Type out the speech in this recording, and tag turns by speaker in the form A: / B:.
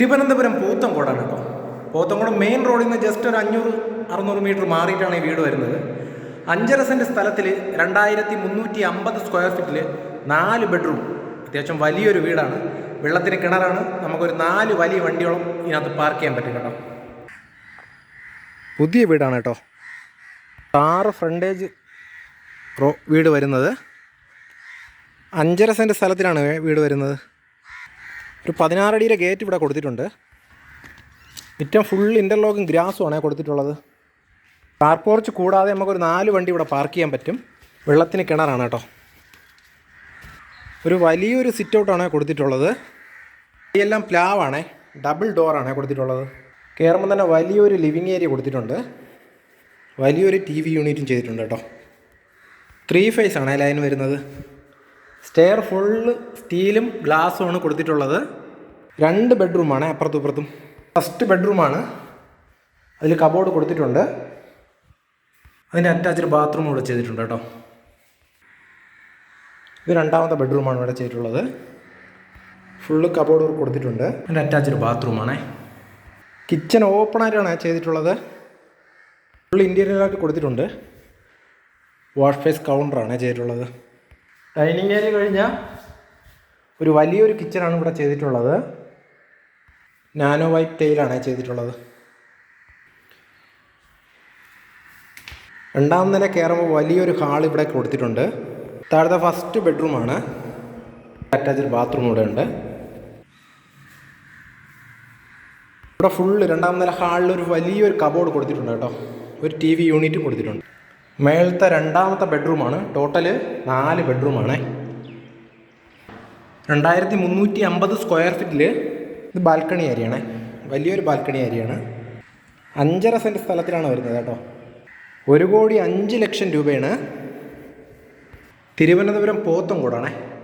A: തിരുവനന്തപുരം പോത്തങ്കോടാണ് കേട്ടോ. പോത്തങ്കോട് മെയിൻ റോഡിൽ നിന്ന് ജസ്റ്റ് ഒരു അഞ്ഞൂറ് അറുന്നൂറ് മീറ്റർ മാറിയിട്ടാണ് ഈ വീട് വരുന്നത്. അഞ്ചര സെന്റ് സ്ഥലത്തിൽ രണ്ടായിരത്തി മുന്നൂറ്റി അമ്പത് സ്ക്വയർ ഫീറ്റിൽ നാല് ബെഡ്റൂം അത്യാവശ്യം വലിയൊരു വീടാണ്. വെള്ളത്തിന് കിണറാണ്. നമുക്കൊരു നാല് വലിയ വണ്ടിയോളം ഇതിനകത്ത് പാർക്ക് ചെയ്യാൻ പറ്റും കേട്ടോ. പുതിയ വീടാണ് കേട്ടോ. ആറ് ഫ്രണ്ടേജ് റോ വീട് വരുന്നത്. അഞ്ചര സെന്റ് സ്ഥലത്തിലാണ് വീട് വരുന്നത്. ഒരു പതിനാറടിയുടെ ഗേറ്റ് ഇവിടെ കൊടുത്തിട്ടുണ്ട്. ഏറ്റവും ഫുൾ ഇന്റർലോക്കും ഗ്രാസുമാണ് കൊടുത്തിട്ടുള്ളത്. കാർ പോർച്ച് കൂടാതെ നമുക്കൊരു നാല് വണ്ടി ഇവിടെ പാർക്ക് ചെയ്യാൻ പറ്റും. വെള്ളത്തിന് കിണറാണ് കേട്ടോ. ഒരു വലിയൊരു സിറ്റ് ഔട്ടാണ് കൊടുത്തിട്ടുള്ളത്. ഇതെല്ലാം പ്ലാവാണേ ഡബിൾ ഡോറാണ് കൊടുത്തിട്ടുള്ളത്. കയറുമ്പോൾ തന്നെ വലിയൊരു ലിവിങ് ഏരിയ കൊടുത്തിട്ടുണ്ട്. വലിയൊരു ടി വി യൂണിറ്റും ചെയ്തിട്ടുണ്ട് കേട്ടോ. ത്രീ ഫേസ് ആണ് ലൈൻ വരുന്നത്. സ്റ്റെയർ ഫുള്ള് സ്റ്റീലും ഗ്ലാസ്സുമാണ് കൊടുത്തിട്ടുള്ളത്. രണ്ട് ബെഡ്റൂമാണ് അപ്പുറത്തും ഇപ്പുറത്തും. ഫസ്റ്റ് ബെഡ്റൂമാണ് അതിൽ കബോർഡ് കൊടുത്തിട്ടുണ്ട്. അതിന്റെ അറ്റാച്ച്ഡ് ബാത്റൂം ഇവിടെ ചെയ്തിട്ടുണ്ട് കേട്ടോ. ഇത് രണ്ടാമത്തെ ബെഡ്റൂമാണ് ഇവിടെ ചെയ്തിട്ടുള്ളത്. ഫുള്ള് കബോർഡ് കൊടുത്തിട്ടുണ്ട്. അതിന്റെ അറ്റാച്ച്ഡ് ബാത്റൂമാണേ കിച്ചൺ ഓപ്പൺ ആയിട്ടാണ് ചെയ്തിട്ടുള്ളത്. ഫുൾ ഇന്റീരിയലായിട്ട് കൊടുത്തിട്ടുണ്ട്. വാഷ് ഫേസ് കൗണ്ടറാണ് ചെയ്തിട്ടുള്ളത്. ഡൈനിങ് ഏരിയ കഴിഞ്ഞ ഒരു വലിയൊരു കിച്ചണാണ് ഇവിടെ ചെയ്തിട്ടുള്ളത്. നാനോ വൈറ്റ് ടൈലാണ് ചെയ്തിട്ടുള്ളത്. രണ്ടാം നില കയറുമ്പോൾ വലിയൊരു ഹാൾ ഇവിടെ കൊടുത്തിട്ടുണ്ട്. താഴത്തെ ഫസ്റ്റ് ബെഡ്റൂമാണ് അറ്റാച്ച്ഡ് ബാത്റൂം ഇവിടെ ഉണ്ട്. ഇവിടെ ഫുള്ള് രണ്ടാം നില ഹാളിൽ ഒരു വലിയൊരു കബോർഡ് കൊടുത്തിട്ടുണ്ട് കേട്ടോ. ഒരു ടി വി യൂണിറ്റും കൊടുത്തിട്ടുണ്ട്. മേളത്തെ രണ്ടാമത്തെ ബെഡ്റൂമാണ്. ടോട്ടൽ നാല് ബെഡ്റൂമാണ്. രണ്ടായിരത്തി മുന്നൂറ്റി അമ്പത് സ്ക്വയർ ഫീറ്റിൽ ഇത് ബാൽക്കണി ഏരിയയാണ്. വലിയൊരു ബാൽക്കണി ഏരിയയാണ്. അഞ്ചര സെന്റ് സ്ഥലത്തിലാണ് വരുന്നത് കേട്ടോ. ഒരു കോടി അഞ്ച് ലക്ഷം രൂപയാണ് തിരുവനന്തപുരം പോത്തങ്കോടാണേ